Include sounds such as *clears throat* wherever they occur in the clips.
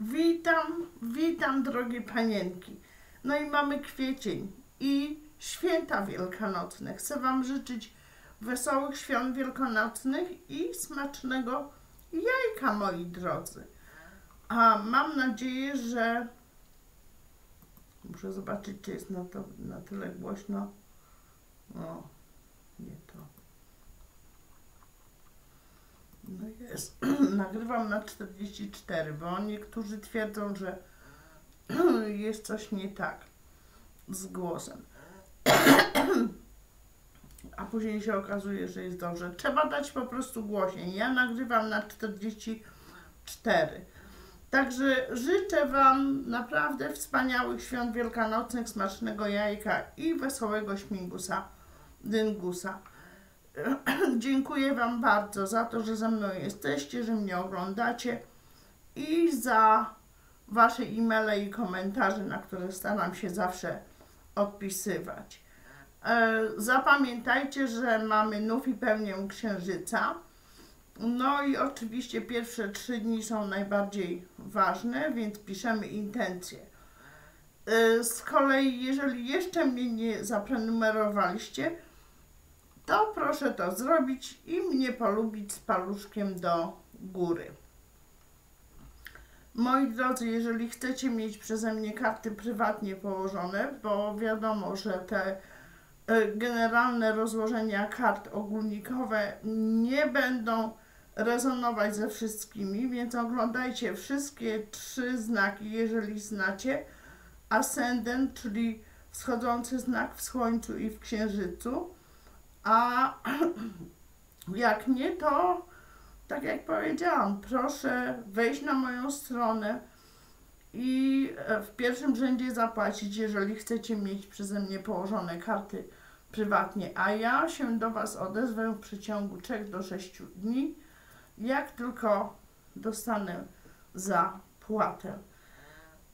Witam, witam drogie panienki. No i mamy kwiecień i święta wielkanocne. Chcę Wam życzyć wesołych świąt wielkanocnych i smacznego jajka, moi drodzy. A mam nadzieję, że muszę zobaczyć, czy jest na, to, na tyle głośno. O, nie to. No jest. *clears throat* Nagrywam na 44, bo niektórzy twierdzą, że *clears throat* jest coś nie tak z głosem. *clears throat* A później się okazuje, że jest dobrze. Trzeba dać po prostu głośniej. Ja nagrywam na 44. Także życzę Wam naprawdę wspaniałych świąt wielkanocnych, smacznego jajka i wesołego śmigusa, dyngusa. *clears throat* Dziękuję Wam bardzo za to, że ze mną jesteście, że mnie oglądacie i za Wasze e-maile i komentarze, na które staram się zawsze odpisywać. E, zapamiętajcie, że mamy nów i pełnię księżyca. No i oczywiście pierwsze trzy dni są najbardziej ważne, więc piszemy intencje. E, z kolei, jeżeli jeszcze mnie nie zaprenumerowaliście, to proszę to zrobić i mnie polubić z paluszkiem do góry. Moi drodzy, jeżeli chcecie mieć przeze mnie karty prywatnie położone, bo wiadomo, że te e, generalne rozłożenia kart ogólnikowe nie będą rezonować ze wszystkimi, więc oglądajcie wszystkie trzy znaki, jeżeli znacie. Ascendent, czyli wschodzący znak w Słońcu i w Księżycu. A *clears throat* jak nie, to tak jak powiedziałam, proszę wejść na moją stronę i e, w pierwszym rzędzie zapłacić, jeżeli chcecie mieć przeze mnie położone karty prywatnie, a ja się do Was odezwę w przeciągu 3 do 6 dni, jak tylko dostanę zapłatę.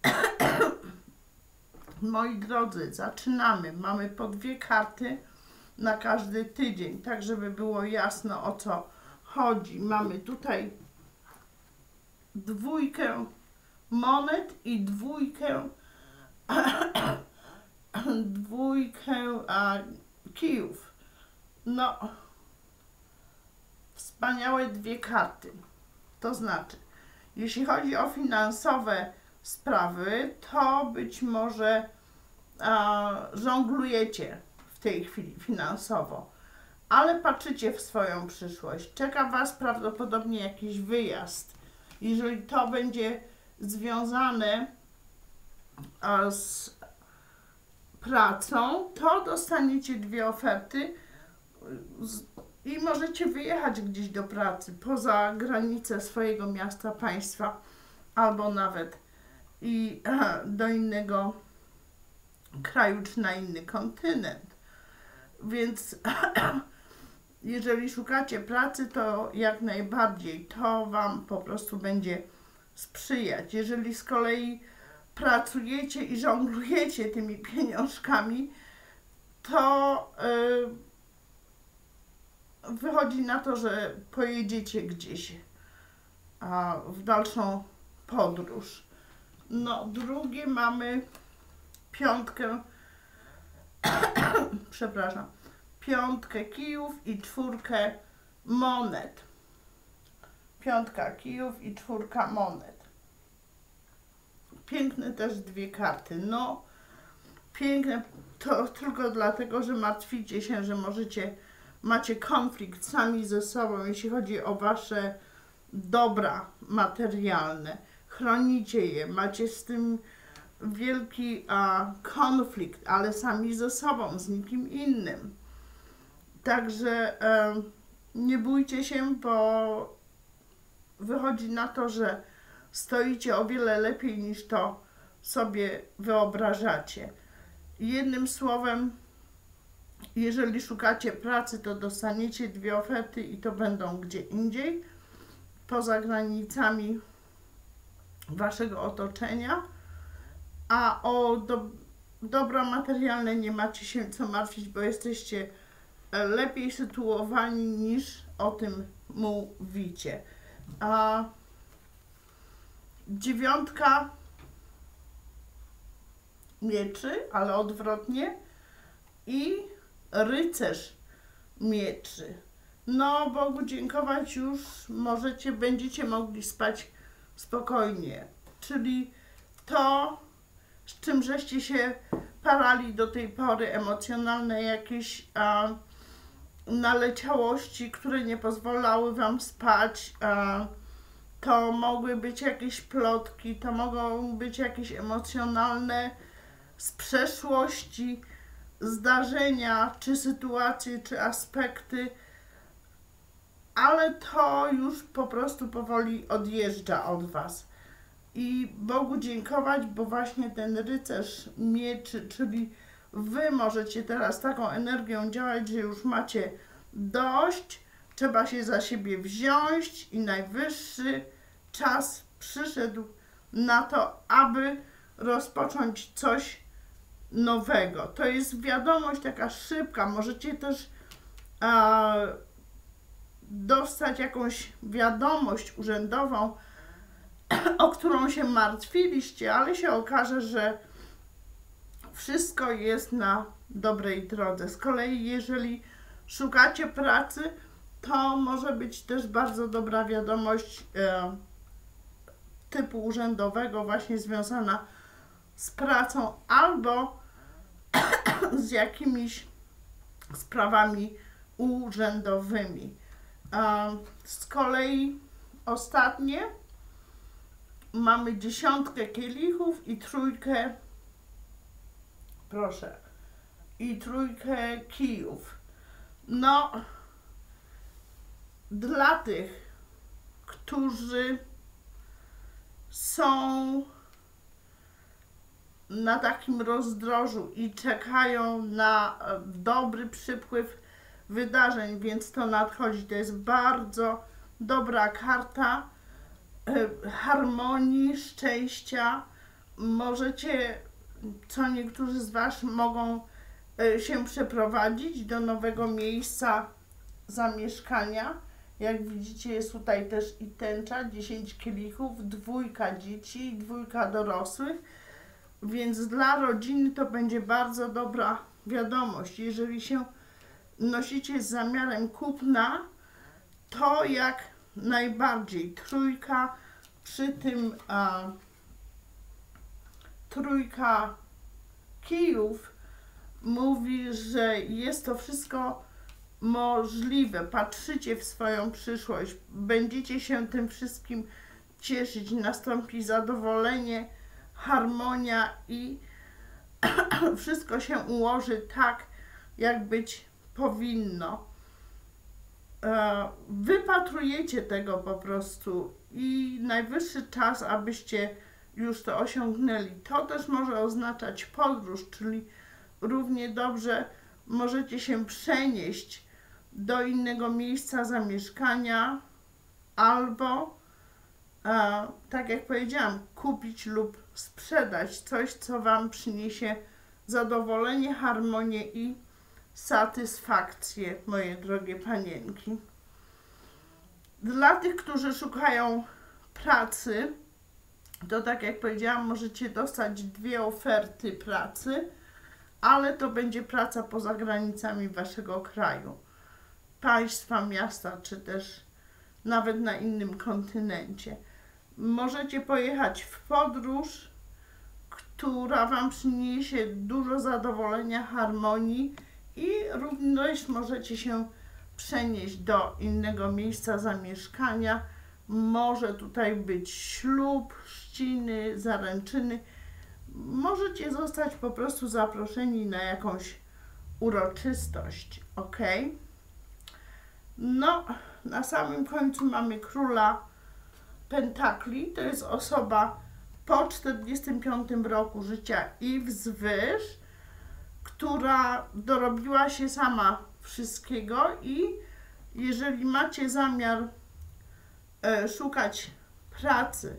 *clears throat* Moi drodzy, zaczynamy. Mamy po dwie karty na każdy tydzień, tak żeby było jasno o co chodzi. Mamy tutaj dwójkę monet i dwójkę *coughs* dwójkę a, kijów. No, wspaniałe dwie karty. To znaczy, jeśli chodzi o finansowe sprawy, to być może a, żonglujecie tej chwili finansowo ale patrzycie w swoją przyszłość. Czeka Was prawdopodobnie jakiś wyjazd. Jeżeli to będzie związane z pracą, to dostaniecie dwie oferty i możecie wyjechać gdzieś do pracy poza granice swojego miasta, państwa albo nawet i do innego kraju czy na inny kontynent. Więc *clears throat* jeżeli szukacie pracy, to jak najbardziej to Wam po prostu będzie sprzyjać. Jeżeli z kolei pracujecie i żonglujecie tymi pieniążkami, to yy, wychodzi na to, że pojedziecie gdzieś a, w dalszą podróż. No, drugie mamy piątkę, *clears throat* przepraszam, piątkę kijów i czwórkę monet. Piątka kijów i czwórka monet. Piękne też dwie karty. No, piękne to tylko dlatego, że martwicie się, że możecie, macie konflikt sami ze sobą, jeśli chodzi o wasze dobra materialne. Chronicie je, macie z tym wielki a, konflikt, ale sami ze sobą, z nikim innym. Także e, nie bójcie się, bo wychodzi na to, że stoicie o wiele lepiej niż to sobie wyobrażacie. Jednym słowem, jeżeli szukacie pracy, to dostaniecie dwie oferty i to będą gdzie indziej, poza granicami waszego otoczenia, a o do, dobra materialne nie macie się co martwić, bo jesteście lepiej sytuowani niż o tym mówicie. A dziewiątka mieczy, ale odwrotnie i rycerz mieczy. No, Bogu dziękować już możecie, będziecie mogli spać spokojnie. Czyli to, z czym żeście się parali do tej pory, emocjonalne jakieś a, naleciałości, które nie pozwalały wam spać, a, to mogły być jakieś plotki, to mogą być jakieś emocjonalne z przeszłości zdarzenia, czy sytuacje, czy aspekty, ale to już po prostu powoli odjeżdża od Was. I Bogu dziękować, bo właśnie ten rycerz mieczy, czyli Wy możecie teraz taką energią działać, że już macie dość, trzeba się za siebie wziąć i najwyższy czas przyszedł na to, aby rozpocząć coś nowego. To jest wiadomość taka szybka. Możecie też e, dostać jakąś wiadomość urzędową, *coughs* o którą się martwiliście, ale się okaże, że wszystko jest na dobrej drodze. Z kolei, jeżeli szukacie pracy, to może być też bardzo dobra wiadomość e, typu urzędowego, właśnie związana z pracą albo *coughs* z jakimiś sprawami urzędowymi. Z kolei ostatnie mamy dziesiątkę kielichów i trójkę, proszę, i trójkę kijów. No, dla tych, którzy są na takim rozdrożu i czekają na e, dobry przypływ wydarzeń, więc to nadchodzi. To jest bardzo dobra karta harmonii, szczęścia. Możecie, co niektórzy z Was mogą e, się przeprowadzić do nowego miejsca zamieszkania. Jak widzicie, jest tutaj też i tęcza, 10 kielichów, dwójka dzieci, dwójka dorosłych więc dla rodziny to będzie bardzo dobra wiadomość. Jeżeli się nosicie z zamiarem kupna, to jak najbardziej trójka przy tym trójka kijów mówi, że jest to wszystko możliwe. Patrzycie w swoją przyszłość, będziecie się tym wszystkim cieszyć, nastąpi zadowolenie harmonia i *clears throat* wszystko się ułoży tak, jak być powinno. E, wypatrujecie tego po prostu i najwyższy czas, abyście już to osiągnęli. To też może oznaczać podróż, czyli równie dobrze możecie się przenieść do innego miejsca zamieszkania albo, e, tak jak powiedziałam, kupić lub sprzedać coś, co Wam przyniesie zadowolenie, harmonię i satysfakcję, moje drogie panienki. Dla tych, którzy szukają pracy, to tak jak powiedziałam, możecie dostać dwie oferty pracy, ale to będzie praca poza granicami Waszego kraju, państwa, miasta, czy też nawet na innym kontynencie możecie pojechać w podróż, która Wam przyniesie dużo zadowolenia, harmonii i również możecie się przenieść do innego miejsca zamieszkania. Może tutaj być ślub, ściny, zaręczyny. Możecie zostać po prostu zaproszeni na jakąś uroczystość, ok? No, na samym końcu mamy króla pentakli to jest osoba po 45 roku życia i wzwyż, która dorobiła się sama wszystkiego i jeżeli macie zamiar e, szukać pracy,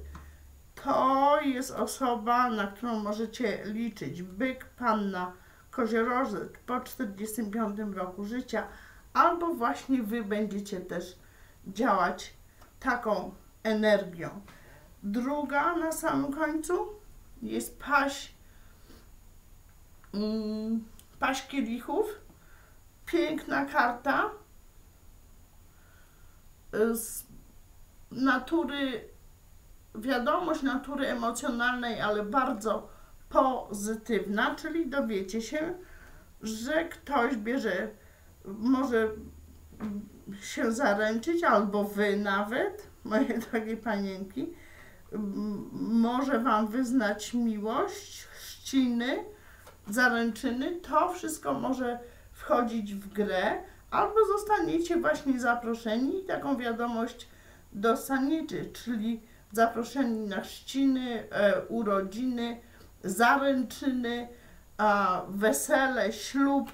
to jest osoba, na którą możecie liczyć. Byk, panna, koziorożec po 45 roku życia, albo właśnie wy będziecie też działać taką energią. Druga na samym końcu jest paść, mm, paść kielichów. Piękna karta z natury, wiadomość natury emocjonalnej, ale bardzo pozytywna, czyli dowiecie się, że ktoś bierze, może się zaręczyć, albo wy nawet, moje *laughs* drogie panienki, może wam wyznać miłość, trzciny, zaręczyny, to wszystko może wchodzić w grę, albo zostaniecie właśnie zaproszeni i taką wiadomość dostaniecie, czyli zaproszeni na chrzciny, e, urodziny, zaręczyny, a, wesele, ślub.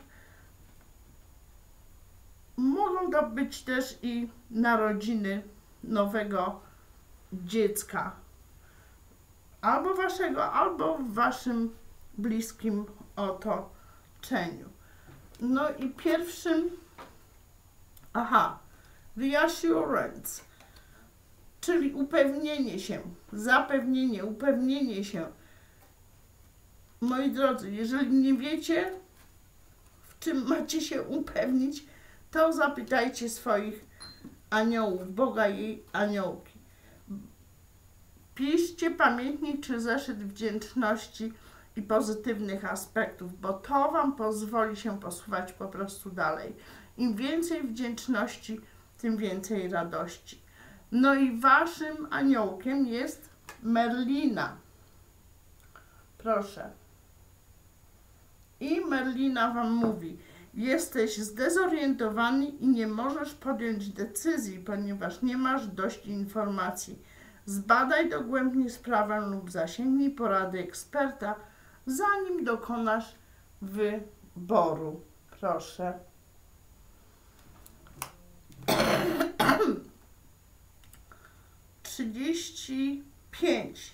Mogą to być też i narodziny nowego dziecka. Albo waszego, albo w waszym bliskim otoczeniu. No i pierwszym, aha, reassurance, czyli upewnienie się, zapewnienie, upewnienie się. Moi drodzy, jeżeli nie wiecie, w czym macie się upewnić, to zapytajcie swoich aniołów, Boga i aniołki. Piszcie pamiętnik czy zeszyt wdzięczności i pozytywnych aspektów, bo to Wam pozwoli się posuwać po prostu dalej. Im więcej wdzięczności, tym więcej radości. No i Waszym aniołkiem jest Merlina. Proszę. I Merlina Wam mówi, jesteś zdezorientowany i nie możesz podjąć decyzji, ponieważ nie masz dość informacji. Zbadaj dogłębnie sprawę lub zasięgnij porady eksperta, zanim dokonasz wyboru. Proszę. Trzydzieści pięć.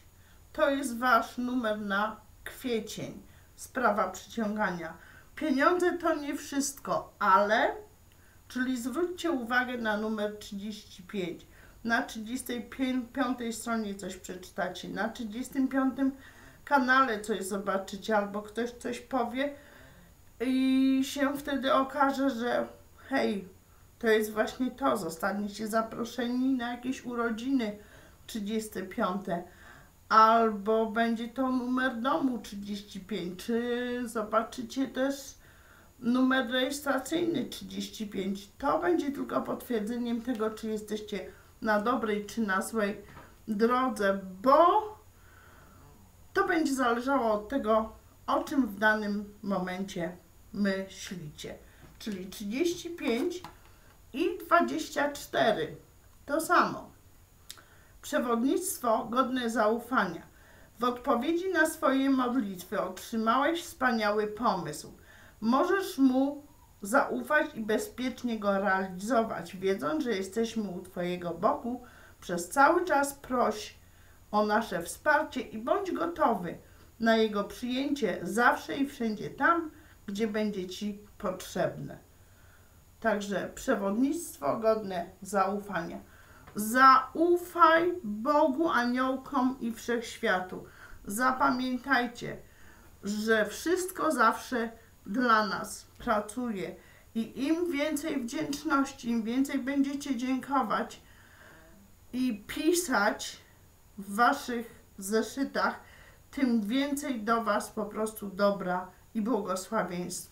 To jest wasz numer na kwiecień. Sprawa przyciągania. Pieniądze to nie wszystko, ale, czyli zwróćcie uwagę na numer 35. Na 35 stronie coś przeczytacie, na 35 kanale coś zobaczycie, albo ktoś coś powie i się wtedy okaże, że hej, to jest właśnie to, zostaniecie zaproszeni na jakieś urodziny 35, albo będzie to numer domu 35, czy zobaczycie też numer rejestracyjny 35. To będzie tylko potwierdzeniem tego, czy jesteście na dobrej czy na złej drodze, bo to będzie zależało od tego, o czym w danym momencie myślicie. Czyli 35 i 24 to samo. Przewodnictwo godne zaufania. W odpowiedzi na swoje modlitwy otrzymałeś wspaniały pomysł. Możesz mu zaufać i bezpiecznie go realizować, wiedząc, że jesteśmy u Twojego boku. Przez cały czas proś o nasze wsparcie i bądź gotowy na jego przyjęcie zawsze i wszędzie tam, gdzie będzie Ci potrzebne. Także przewodnictwo godne zaufania. Zaufaj Bogu, aniołkom i wszechświatu. Zapamiętajcie, że wszystko zawsze dla nas pracuje i im więcej wdzięczności, im więcej będziecie dziękować i pisać w waszych zeszytach, tym więcej do was po prostu dobra i błogosławieństw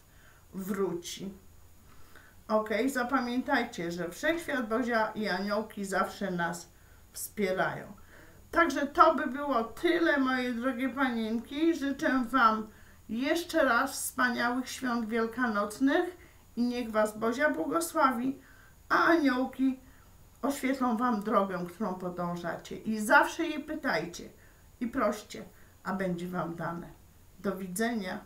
wróci. Ok, zapamiętajcie, że Wszechświat Bozia i aniołki zawsze nas wspierają. Także to by było tyle, moje drogie panienki. Życzę Wam jeszcze raz wspaniałych świąt wielkanocnych i niech Was Bozia błogosławi, a aniołki oświetlą Wam drogę, którą podążacie. I zawsze je pytajcie i proście, a będzie Wam dane. Do widzenia.